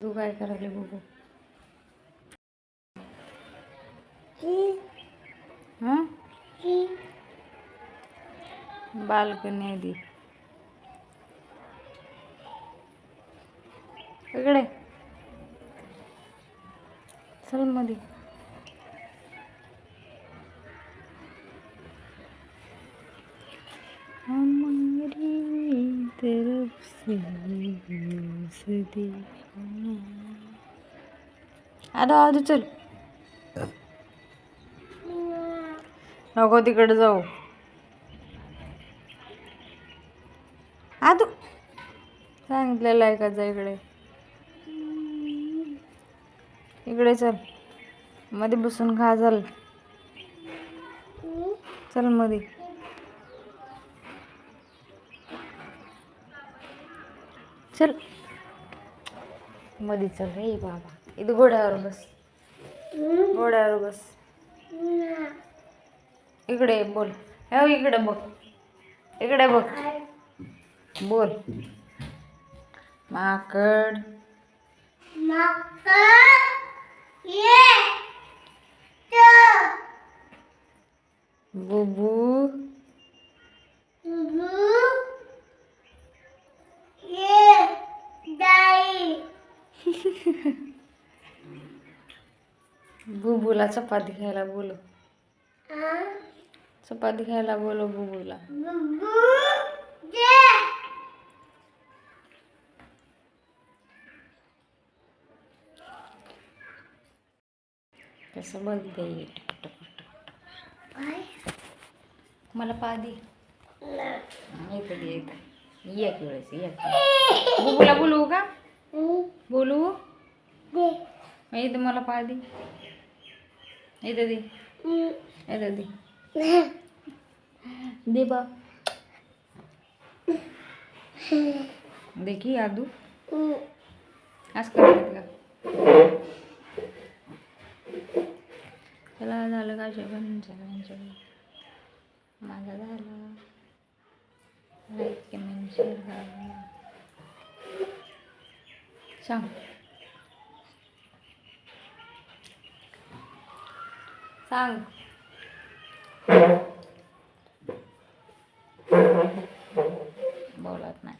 तू काय करायला बघू. हां? बाल्कनी ती. इकडे. चलमध्ये हमारी तरफ से उस दीवाना चल नको तिकडे जाऊ. आधो सांगितलेलं आहे का जा इकडे? इकडे चल. मध्ये बसून खा चल. चलमध्ये चल. मध्ये चल रे बाबा. इथं घोड्यावर बस. घोड्यावर बस. इकडे बोल. हो इकडे बघ. इकडे बघ. बोल. माकड. बुबू. बुबूला चपाती खायला बोलो चपाती खायला बोलो बुबूला. कसं बघते मला पादी येतं येतं एक वेळेस एक बुबूला बोलवू का? बोलवू? इथं मला पादी ये दे इथं दे दे बा. देखी आदू. आज करतात का चला झालं का जेवण? जेवण जेवण. माझं झालं. लाईक कमेंट शेअर करा. सांग. सांग. बोलत नाही.